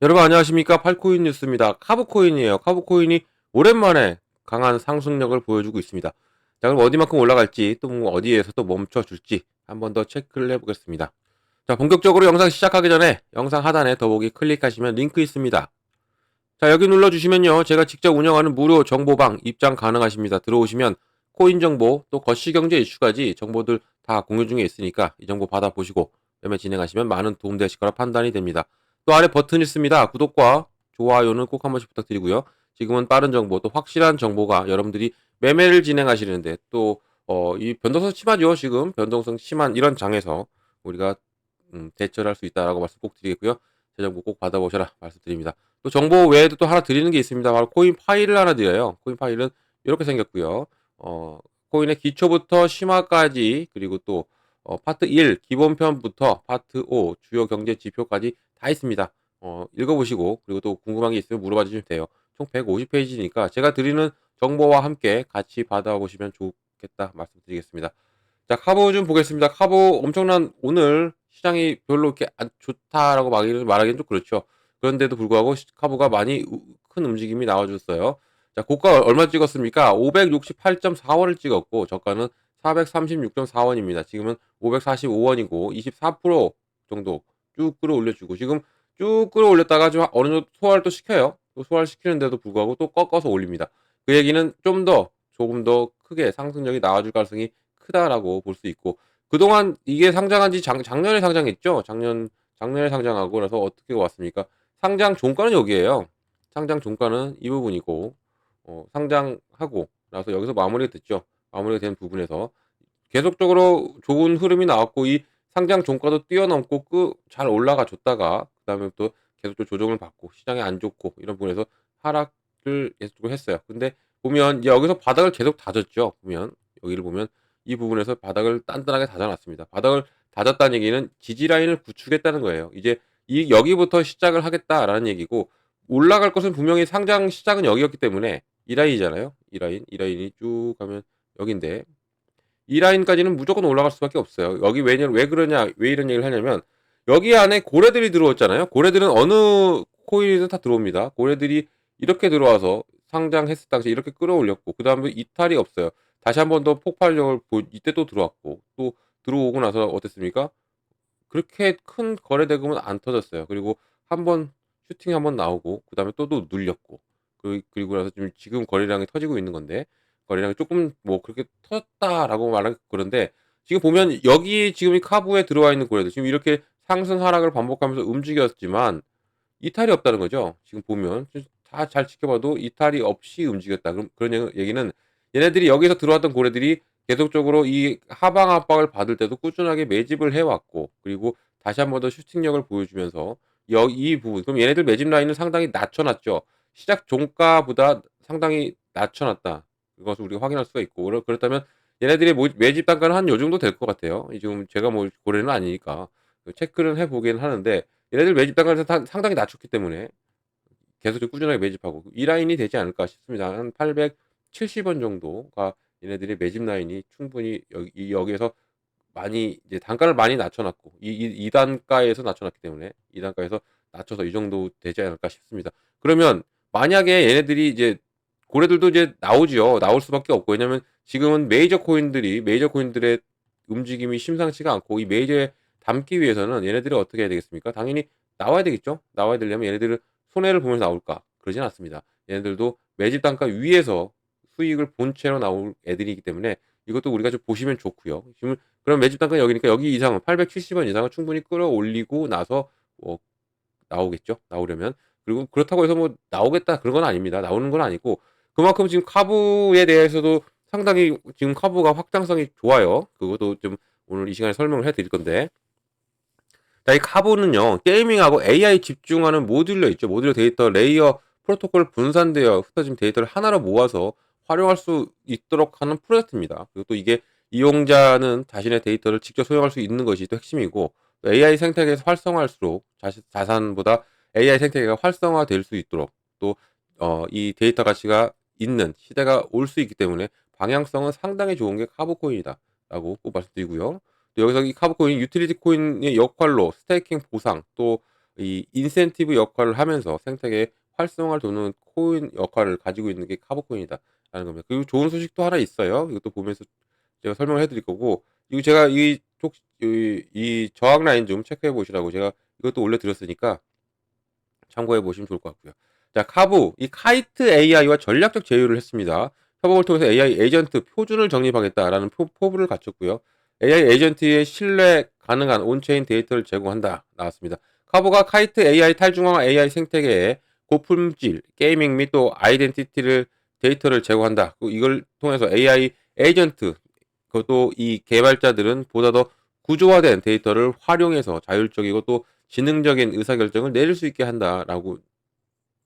여러분 안녕하십니까 팔코인 뉴스입니다. 카브코인이에요. 카브코인이 오랜만에 강한 상승력을 보여주고 있습니다. 자 그럼 어디만큼 올라갈지 또뭐 어디에서 또 멈춰줄지 한 번 더 체크를 해보겠습니다. 자 본격적으로 영상 시작하기 전에 영상 하단에 더보기 클릭하시면 링크 있습니다. 자 여기 눌러주시면요 제가 직접 운영하는 무료 정보방 입장 가능하십니다. 들어오시면 코인 정보 또 거시경제 이슈까지 정보들 다 공유 중에 있으니까 이 정보 받아보시고 매매 진행하시면 많은 도움 되실 거라 판단이 됩니다. 또 아래 버튼 있습니다. 구독과 좋아요는 꼭 한 번씩 부탁드리고요. 지금은 빠른 정보 또 확실한 정보가 여러분들이 매매를 진행하시는데 또 어, 이 변동성 심하죠. 지금 변동성 심한 이런 장에서 우리가 음, 대처를 할 수 있다라고 말씀 꼭 드리겠고요. 제 정보 꼭 받아보셔라 말씀드립니다. 또 정보 외에도 또 하나 드리는 게 있습니다. 바로 코인 파일을 하나 드려요. 코인 파일은 이렇게 생겼고요. 어, 코인의 기초부터 심화까지 그리고 또 어, 파트 1 기본편부터 파트 5 주요 경제 지표까지 다 있습니다. 어, 읽어보시고 그리고 또 궁금한 게 있으면 물어봐 주시면 돼요. 총 150페이지니까 제가 드리는 정보와 함께 같이 받아보시면 좋겠다 말씀드리겠습니다. 자 카보 좀 보겠습니다. 카보 엄청난 오늘 시장이 별로 이렇게 안 좋다라고 말하기는, 좀 그렇죠. 그런데도 불구하고 시- 카보가 많이 우- 큰 움직임이 나와줬어요. 자 고가 얼마 찍었습니까? 568.4원을 찍었고 저가는 436.4원입니다. 지금은 545원이고 24% 정도 쭉 끌어올려주고 지금 쭉 끌어올렸다가 좀 어느 정도 소화를 또 시켜요. 또 소화를 시키는데도 불구하고 또 꺾어서 올립니다. 그 얘기는 좀 더 조금 더 크게 상승력이 나와줄 가능성이 크다라고 볼 수 있고 그동안 이게 상장한 지 작, 작년에 상장했죠. 작년 작년에 상장하고 나서 어떻게 왔습니까? 상장 종가는 여기에요. 상장 종가는 이 부분이고 어, 상장하고 나서 여기서 마무리가 됐죠. 마무리가 된 부분에서 계속적으로 좋은 흐름이 나왔고 이 상장 종가도 뛰어넘고 끄, 잘 올라가 줬다가 그다음에 또 계속적으로 조정을 받고 시장이 안 좋고 이런 부분에서 하락을 계속적으로 했어요. 근데 보면 여기서 바닥을 계속 다졌죠. 보면 여기를 보면 이 부분에서 바닥을 단단하게 다져놨습니다. 바닥을 다졌다는 얘기는 지지 라인을 구축했다는 거예요. 이제 이 여기부터 시작을 하겠다라는 얘기고 올라갈 것은 분명히 상장 시작은 여기였기 때문에 이 라인이잖아요. 이 라인, 이 라인이 쭉 가면 여긴데 이 라인까지는 무조건 올라갈 수밖에 없어요. 여기 왜냐 왜 그러냐 왜 이런 얘기를 하냐면 여기 안에 고래들이 들어왔잖아요. 고래들은 어느 코인이든 다 들어옵니다. 고래들이 이렇게 들어와서 상장했을 당시 이렇게 끌어올렸고 그 다음에 이탈이 없어요. 다시 한 번 더 폭발력을 보 이때 또 들어왔고 또 들어오고 나서 어땠습니까? 그렇게 큰 거래 대금은 안 터졌어요. 그리고 한 번 슈팅 한번 나오고 그 다음에 또 또 눌렸고 그, 그리고 나서 지금 지금 거래량이 터지고 있는 건데 거래량이 조금 뭐 그렇게 터졌다라고 말하기 그런데 지금 보면 여기 지금 이 카브에 들어와 있는 고래들 지금 이렇게 상승 하락을 반복하면서 움직였지만 이탈이 없다는 거죠. 지금 보면 다 잘 지켜봐도 이탈이 없이 움직였다. 그럼 그런 얘기- 얘기는 얘네들이 여기서 들어왔던 고래들이 계속적으로 이 하방 압박을 받을 때도 꾸준하게 매집을 해왔고 그리고 다시 한 번 더 슈팅력을 보여주면서 여, 이 부분 그럼 얘네들 매집 라인을 상당히 낮춰놨죠. 시작 종가보다 상당히 낮춰놨다. 그것을 우리가 확인할 수가 있고 그렇- 그렇다면 얘네들의 모- 매집 단가는 한 요 정도 될 것 같아요. 이 지금 제가 뭐 고래는 아니니까 체크는 해보긴 하는데 얘네들 매집 단가를 상- 상당히 낮췄기 때문에 계속 좀 꾸준하게 매집하고 이 라인이 되지 않을까 싶습니다. 한 870원 정도가 얘네들의 매집 라인이 충분히 여기 여기에서 많이 이제 단가를 많이 낮춰놨고 이, 이, 이 단가에서 낮춰놨기 때문에 이 단가에서 낮춰서 이 정도 되지 않을까 싶습니다. 그러면 만약에 얘네들이 이제 고래들도 이제 나오지요. 나올 수밖에 없고 왜냐면 지금은 메이저 코인들이 메이저 코인들의 움직임이 심상치가 않고 이 메이저에 담기 위해서는 얘네들이 어떻게 해야 되겠습니까? 당연히 나와야 되겠죠. 나와야 되려면 얘네들을 손해를 보면서 나올까? 그러진 않습니다. 얘네들도 매집 단가 위에서 수익을 본체로 나올 애들이기 때문에 이것도 우리가 좀 보시면 좋고요. 지금 그럼 매집 단가 여기니까 여기 이상은 870원 이상은 충분히 끌어올리고 나서 뭐 나오겠죠. 나오려면 그리고 그렇다고 해서 뭐 나오겠다 그런 건 아닙니다. 나오는 건 아니고 그만큼 지금 카브에 대해서도 상당히 지금 카브가 확장성이 좋아요. 그것도 좀 오늘 이 시간에 설명을 해드릴 건데 자, 이 카브는요, 게이밍하고 AI 집중하는 모듈러 있죠. 모듈러 데이터 레이어 프로토콜 분산되어 흩어진 데이터를 하나로 모아서 활용할 수 있도록 하는 프로젝트입니다. 그리고 또 이게 이용자는 자신의 데이터를 직접 소용할 수 있는 것이 또 핵심이고 AI 생태계에서 활성화할수록 자산보다 AI 생태계가 활성화될 수 있도록 또 어, 이 데이터 가치가 있는 시대가 올 수 있기 때문에 방향성은 상당히 좋은 게 카브코인이다. 라고 꼭 말씀드리고요. 또 여기서 이 카브코인 유틸리티 코인의 역할로 스테이킹 보상 또 이 인센티브 역할을 하면서 생태계 활성화를 도는 코인 역할을 가지고 있는 게 카브코인이다라는 겁니다. 그리고 좋은 소식도 하나 있어요. 이것도 보면서 제가 설명을 해드릴 거고 이거 제가 이, 쪽, 이, 이 저항 라인 좀 체크해 보시라고 제가 이것도 올려드렸으니까 참고해 보시면 좋을 것 같고요. 자, 카브, 이 카이트 AI와 전략적 제휴를 했습니다. 협업을 통해서 AI 에이전트 표준을 정립하겠다라는 표, 포부를 갖췄고요. AI 에이전트의 신뢰 가능한 온체인 데이터를 제공한다 나왔습니다. 카보가 카이트 AI 탈중앙화 AI 생태계에 고품질 게이밍 및 또 아이덴티티를 데이터를 제공한다. 그리고 이걸 통해서 AI 에이전트 그것도 이 개발자들은 보다 더 구조화된 데이터를 활용해서 자율적이고 또 지능적인 의사결정을 내릴 수 있게 한다라고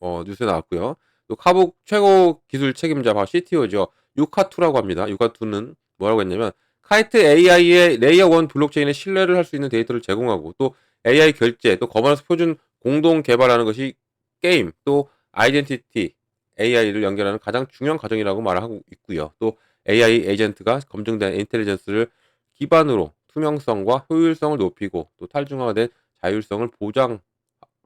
어, 뉴스에 나왔고요. 또 카북 최고 기술 책임자 바로 CTO죠. 유카2라고 합니다. 유카2는 뭐라고 했냐면 카이트 AI의 레이어 1 블록체인에 신뢰를 할 수 있는 데이터를 제공하고 또 AI 결제 또 거버넌스 표준 공동 개발하는 것이 게임 또 아이덴티티 AI를 연결하는 가장 중요한 과정이라고 말하고 있고요. 또 AI 에이전트가 검증된 인텔리전스를 기반으로 투명성과 효율성을 높이고 또 탈중화된 자율성을 보장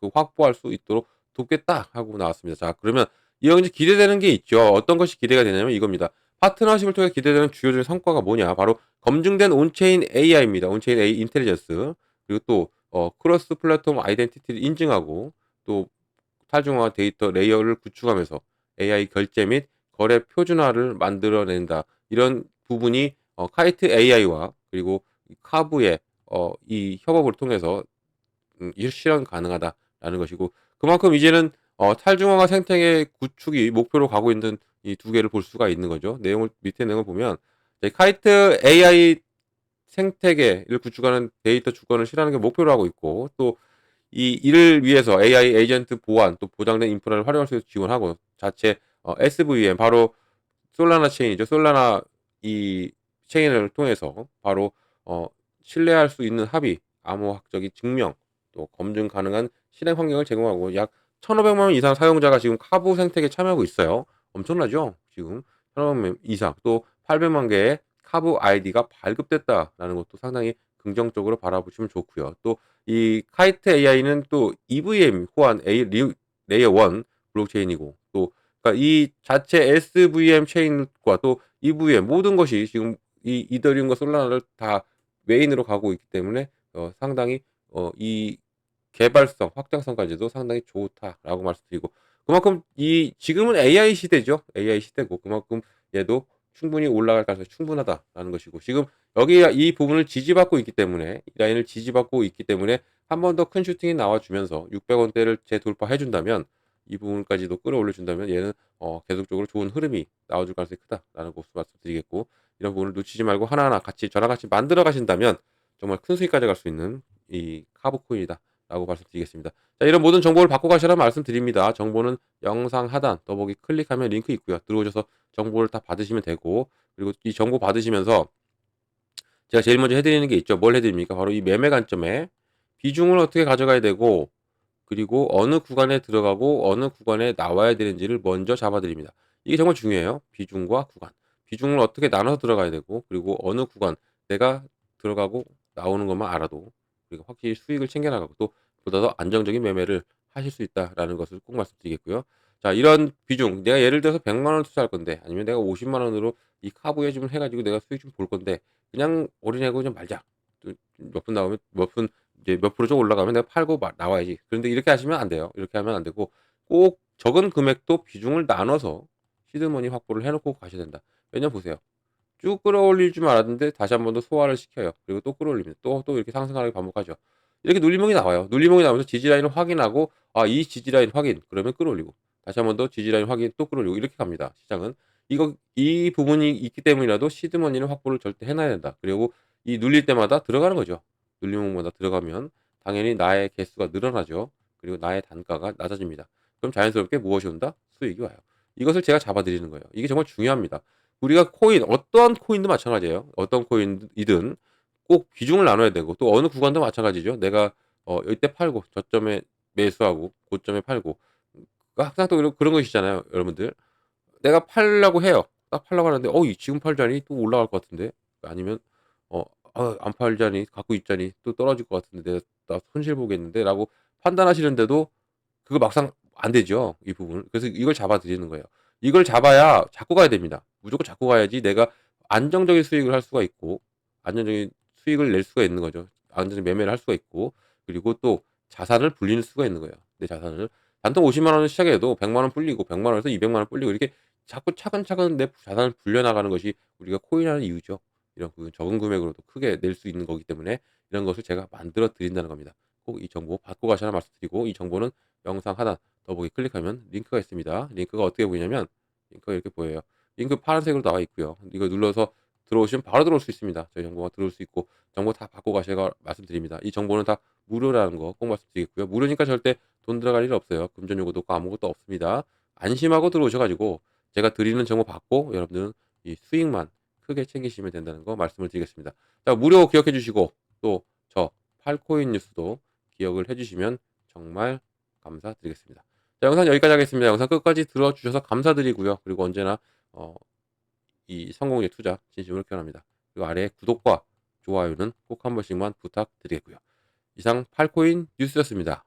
그 확보할 수 있도록 돕겠다 하고 나왔습니다. 자 그러면 이런 이제 기대되는 게 있죠. 어떤 것이 기대가 되냐면 이겁니다. 파트너십을 통해 기대되는 주요적인 성과가 뭐냐? 바로 검증된 온체인 AI입니다. 온체인 AI 인텔리전스 그리고 또 어, 크로스 플랫폼 아이덴티티를 인증하고 또 탈중화 데이터 레이어를 구축하면서 AI 결제 및 거래 표준화를 만들어낸다. 이런 부분이 어, 카이트 AI와 그리고 카브의 어, 이 협업을 통해서 음, 실현 가능하다라는 것이고 그만큼 이제는 어, 탈중앙화 생태계 구축이 목표로 가고 있는 이 두 개를 볼 수가 있는 거죠. 내용을 밑에 내용을 보면 카이트 AI 생태계를 구축하는 데이터 주권을 실현하는 게 목표로 하고 있고 또 이 이를 위해서 AI 에이전트 보안 또 보장된 인프라를 활용할 수 있도록 지원하고 자체 어, SVM 바로 솔라나 체인이죠. 솔라나 이 체인을 통해서 바로 어, 신뢰할 수 있는 합의, 암호학적인 증명, 또 검증 가능한 실행 환경을 제공하고 약 1,500만 명 이상 사용자가 지금 카부 생태계에 참여하고 있어요. 엄청나죠? 지금 1,500만 명 이상 또 800만 개의 카부 아이디가 발급됐다라는 것도 상당히 긍정적으로 바라보시면 좋고요. 또 이 카이트 AI는 또 EVM 호환 A 레이어 1 블록체인이고 또 그러니까 이 자체 SVM 체인과 또 EVM 모든 것이 지금 이 이더리움과 솔라나를 다 메인으로 가고 있기 때문에 어, 상당히 어, 이 개발성, 확장성까지도 상당히 좋다라고 말씀드리고 그만큼 이 지금은 AI 시대죠. AI 시대고 그만큼 얘도 충분히 올라갈 가능성이 충분하다라는 것이고 지금 여기 이 부분을 지지받고 있기 때문에 이 라인을 지지받고 있기 때문에 한 번 더 큰 슈팅이 나와주면서 600원대를 재돌파해 준다면 이 부분까지도 끌어올려 준다면 얘는 어, 계속적으로 좋은 흐름이 나와줄 가능성이 크다라는 것을 말씀드리겠고 이런 부분을 놓치지 말고 하나하나 같이 저랑 같이 만들어 가신다면 정말 큰 수익 가져갈 수 있는 이 카브 코인이다. 라고 말씀드리겠습니다. 자, 이런 모든 정보를 받고 가시라는 말씀드립니다. 정보는 영상 하단 더보기 클릭하면 링크 있고요. 들어오셔서 정보를 다 받으시면 되고 그리고 이 정보 받으시면서 제가 제일 먼저 해드리는 게 있죠. 뭘 해드립니까? 바로 이 매매 관점에 비중을 어떻게 가져가야 되고 그리고 어느 구간에 들어가고 어느 구간에 나와야 되는지를 먼저 잡아드립니다. 이게 정말 중요해요. 비중과 구간. 비중을 어떻게 나눠서 들어가야 되고 그리고 어느 구간 내가 들어가고 나오는 것만 알아도 그리고 확실히 수익을 챙겨나가고 또 보다 더 안정적인 매매를 하실 수 있다라는 것을 꼭 말씀드리겠고요. 자, 이런 비중, 내가 예를 들어서 100만 원을 투자할 건데, 아니면 내가 50만 원으로 이 카보에 좀 해가지고 내가 수익 좀 볼 건데, 그냥 올인하고 좀 말자. 몇 분 나오면, 몇 분, 이제 몇 프로 좀 올라가면 내가 팔고 마, 나와야지. 그런데 이렇게 하시면 안 돼요. 이렇게 하면 안 되고, 꼭 적은 금액도 비중을 나눠서 시드머니 확보를 해놓고 가셔야 된다. 왜냐 보세요. 쭉 끌어올릴 줄 알았는데 다시 한 번 더 소화를 시켜요. 그리고 또 끌어올립니다. 또, 또 이렇게 상승하게 반복하죠. 이렇게 눌림목이 나와요. 눌림목이 나오면서 지지라인을 확인하고, 아, 이 지지라인 확인. 그러면 끌어올리고. 다시 한 번 더 지지라인 확인 또 끌어올리고. 이렇게 갑니다. 시장은. 이거, 이 부분이 있기 때문이라도 시드머니는 확보를 절대 해놔야 된다. 그리고 이 눌릴 때마다 들어가는 거죠. 눌림목마다 들어가면 당연히 나의 개수가 늘어나죠. 그리고 나의 단가가 낮아집니다. 그럼 자연스럽게 무엇이 온다? 수익이 와요. 이것을 제가 잡아드리는 거예요. 이게 정말 중요합니다. 우리가 코인 어떠한 코인도 마찬가지예요. 어떤 코인이든 꼭 비중을 나눠야 되고 또 어느 구간도 마찬가지죠. 내가 어 이때 팔고 저점에 매수하고 고점에 팔고 그러니까 항상 또 그런, 그런 것이잖아요, 여러분들. 내가 팔려고 해요. 딱 팔려고 하는데 어 지금 팔자니 또 올라갈 것 같은데 아니면 어, 아, 안 팔자니 갖고 있자니 또 떨어질 것 같은데 내가 나 손실 보겠는데라고 판단하시는데도 그거 막상 안 되죠. 이 부분. 그래서 이걸 잡아 드리는 거예요. 이걸 잡아야 잡고 가야 됩니다. 무조건 잡고 가야지 내가 안정적인 수익을 할 수가 있고 안정적인 수익을 낼 수가 있는 거죠. 안정적인 매매를 할 수가 있고 그리고 또 자산을 불리는 수가 있는 거예요. 내 자산을 단돈 50만 원을 시작해도 100만 원 불리고 100만 원에서 200만 원 불리고 이렇게 자꾸 차근차근 내 자산을 불려 나가는 것이 우리가 코인하는 이유죠. 이런 그 적은 금액으로도 크게 낼 수 있는 거기 때문에 이런 것을 제가 만들어 드린다는 겁니다. 꼭 이 정보 받고 가시라 말씀드리고 이 정보는 영상 하나 더보기 클릭하면 링크가 있습니다. 링크가 어떻게 보이냐면 링크가 이렇게 보여요. 링크 파란색으로 나와 있고요. 이거 눌러서 들어오시면 바로 들어올 수 있습니다. 저희 정보가 들어올 수 있고 정보 다 받고 가시라 말씀드립니다. 이 정보는 다 무료라는 거 꼭 말씀드리겠고요. 무료니까 절대 돈 들어갈 일 없어요. 금전 요구도 없고 아무것도 없습니다. 안심하고 들어오셔가지고 제가 드리는 정보 받고 여러분들은 이 수익만 크게 챙기시면 된다는 거 말씀을 드리겠습니다. 자, 무료 기억해 주시고 또 저 팔코인 뉴스도 기억을 해 주시면 정말 감사드리겠습니다. 자, 영상 여기까지 하겠습니다. 영상 끝까지 들어주셔서 감사드리고요. 그리고 언제나 어, 이 성공의 투자 진심으로 기원합니다. 그리고 아래 구독과 좋아요는 꼭 한 번씩만 부탁드리겠고요. 이상 팔코인 뉴스였습니다.